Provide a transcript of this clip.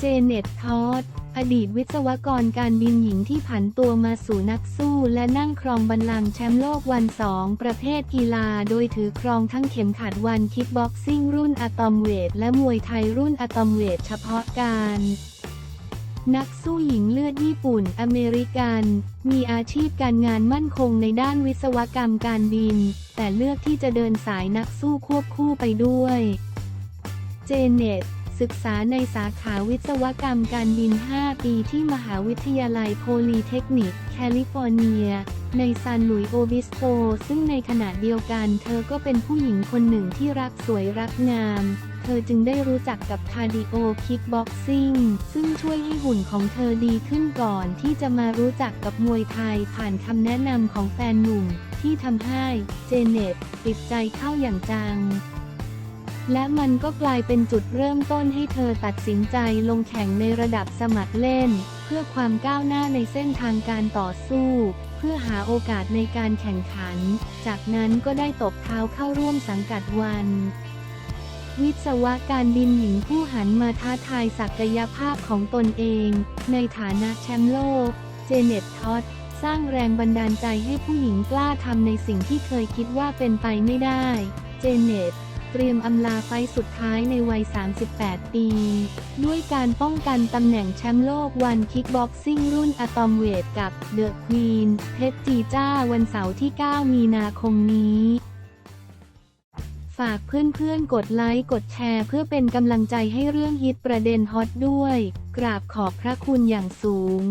เจเน็ตทอดอดีตวิศวกรการบินหญิงที่ผันตัวมาสู่นักสู้และนั่งครองบัลลังก์แชมป์โลกวันสองประเภทกีฬาโดยถือครองทั้งเข็มขัดวันคิกบ็อกซิ่งรุ่นอะตอมเวท และมวยไทยรุ่นอะตอมเวทเฉพาะการนักสู้หญิงเลือดญี่ปุ่น อเมริกัน มีอาชีพการงานมั่นคงในด้านวิศวกรรมการบิน แต่เลือกที่จะเดินสายนักสู้ควบคู่ไปด้วย เจเน็ต ศึกษาในสาขาวิศวกรรมการบิน 5 ปีที่มหาวิทยาลัยโพลีเทคนิค แคลิฟอร์เนีย ในซานหลุยโอบิสโตซึ่งในขณะเดียวกันเธอก็เป็นผู้หญิงคนหนึ่งที่รักสวยรักงาม เธอจึงได้รู้จักกับคาร์ดิโอคิกบ็อกซิ่งซึ่งช่วยให้หุ่นของเธอดีขึ้นก่อนที่จะมารู้จักกับมวยไทยผ่านคำแนะนำของแฟนหนุ่มที่ทำให้เจเน็ตติดใจเข้าอย่างจัง และมันก็กลายเป็นจุดเริ่มต้นให้เธอตัดสินใจลงแข่งในระดับสมัครเล่น เพื่อความก้าวหน้าในเส้นทางการต่อสู้ เพื่อหาโอกาสในการแข่งขัน จากนั้นก็ได้ตบเท้าเข้าร่วมสังกัดวันวิศวะการบินหญิงผู้หันมาท้าทายศักยภาพของตนเอง ในฐานะแชมป์โลก เจเน็ตท็อตสร้างแรงบันดาลใจให้ผู้หญิงกล้าทำในสิ่งที่เคยคิดว่าเป็นไปไม่ได้ เจเน็ต เตรียมอำลาไฟสุดท้ายในวัย 38 ปี ด้วยการป้องกันตำแหน่งแชมป์โลกวันคิกบ็อกซิ่งรุ่นอะตอมเวทกับเดอะควีนเพชรจีจ้าวันเสาร์ที่ 9 มีนาคมนี้ ฝากเพื่อนๆ กดไลค์ กดแชร์เพื่อเป็นกำลังใจให้เรื่องฮิตประเด็นฮอตด้วย กราบขอบพระคุณอย่างสูง